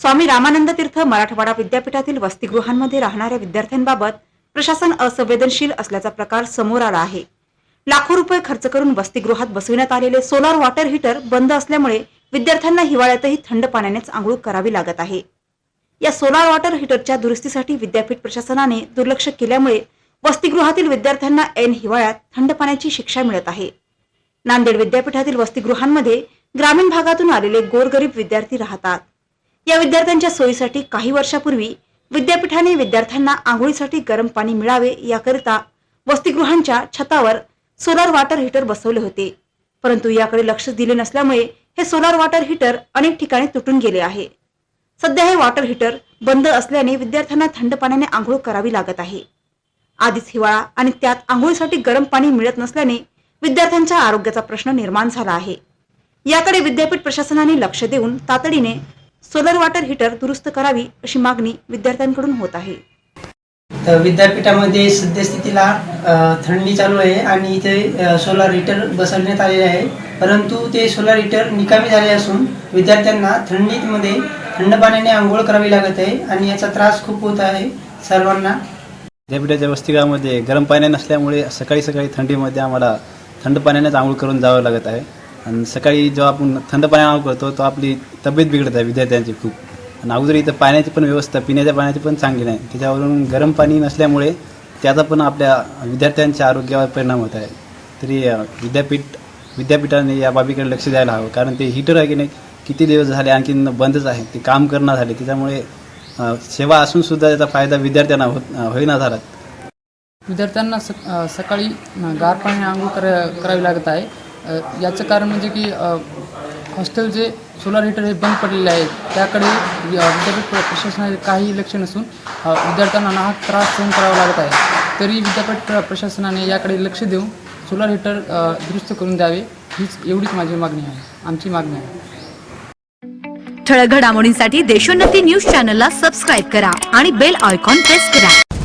स्वामी रामानंद तीर्थ मराठवाडा विद्यापीठातील वसतिगृहांमध्ये राहणाऱ्या विद्यार्थ्यांबाबत प्रशासन असंवेदनशील असल्याचा प्रकार समोर आला आहे. लाखो रुपये खर्च करून वसतिगृहात बसविण्यात आलेले सोलार वॉटर हीटर बंद असल्यामुळे विद्यार्थ्यांना हिवाळ्यातही थंड पाण्यानेच आंघोळ करावी लागत आहे. या सोलार वॉटर हीटरच्या दुरुस्तीसाठी विद्यापीठ प्रशासनाने दुर्लक्ष केल्यामुळे वसतिगृहातील विद्यार्थ्यांना ऐन हिवाळ्यात थंड पाण्याची शिक्षा मिळत आहे. नांदेड विद्यापीठातील वसतिगृहांमध्ये ग्रामीण भागातून आलेले गोरगरीब विद्यार्थी राहतात. या विद्यार्थ्यांच्या सोयीसाठी काही वर्षापूर्वी विद्यापीठाने विद्यार्थ्यांना आंघोळीसाठी गरम पाणी मिळावे याकरिता वसतिगृहांच्या छतावर सोलार वॉटर हीटर बसवले होते. परंतु याकडे लक्ष दिले नसल्यामुळे हे सोलार वॉटर हीटर अनेक ठिकाणी तुटून गेले आहे. सध्या हे वॉटर हीटर बंद असल्याने विद्यार्थ्यांना थंड पाण्याने आंघोळ करावी लागत आहे. आधीच हिवाळा आणि त्यात आंघोळीसाठी गरम पाणी मिळत नसल्याने विद्यार्थ्यांच्या आरोग्याचा प्रश्न निर्माण झाला आहे. याकडे विद्यापीठ प्रशासनाने लक्ष देऊन तातडीने सोलर वॉटर हीटर दुरुस्त करावी अशी मागणी विद्यार्थ्यांकडून होत आहे. तर विद्यापीठामध्ये सद्यस्थितीला थंडी चालू आहे आणि इथे सोलार हीटर बसवण्यात आलेले आहे. परंतु ते सोलार हीटर निकामी झाले असून विद्यार्थ्यांना थंडीमध्ये थंड पाण्याने आंघोळ करावी लागत आहे आणि याचा त्रास खूप होत आहे सर्वांना. विद्यापीठाच्या वसतिगृहामध्ये गरम पाणी नसल्यामुळे सकाळी सकाळी थंडीमध्ये आम्हाला थंड पाण्यानेच आंघोळ करून जावं लागत आहे. आणि सकाळी जेव्हा आपण थंड पाण्यावर करतो तो आपली तब्येत बिघडत आहे विद्यार्थ्यांची खूप. आणि अगोदर इथं पाण्याची पण व्यवस्था पिण्याच्या पाण्याची पण चांगली नाही. त्याच्यावरून गरम पाणी नसल्यामुळे त्याचा पण आपल्या विद्यार्थ्यांच्या आरोग्यावर परिणाम होत आहे. तरी विद्यापीठ विद्यापीठाने या बाबीकडे लक्ष द्यायला हवं. कारण ते हीटर आहे की नाही किती दिवस झाले आणखीन बंदच आहे. ते काम करणं झाले. त्याच्यामुळे सेवा असून सुद्धा त्याचा फायदा विद्यार्थ्यांना होत होईना झाला. विद्यार्थ्यांना सकाळी गार पाणी आंघोळ कर करावी लागत आहे. याचं कारण म्हणजे की हॉस्टेल हॉस्टेलचे सोलार हीटर हे बंद पडलेले आहेत त्याकडे विद्यापीठ प्रशासनाचे काही लक्ष नसून विद्यार्थ्यांना हा त्रास सहन करावा लागत आहे. तरी विद्यापीठ प्रशासनाने याकडे लक्ष देऊन सोलार हीटर दुरुस्त करून द्यावे हीच एवढीच माझी मागणी आहे आमची मागणी आहे. ठळक घडामोडींसाठी देशोन्नती न्यूज चॅनलला सबस्क्राईब करा आणि बेल आयकॉन प्रेस करा.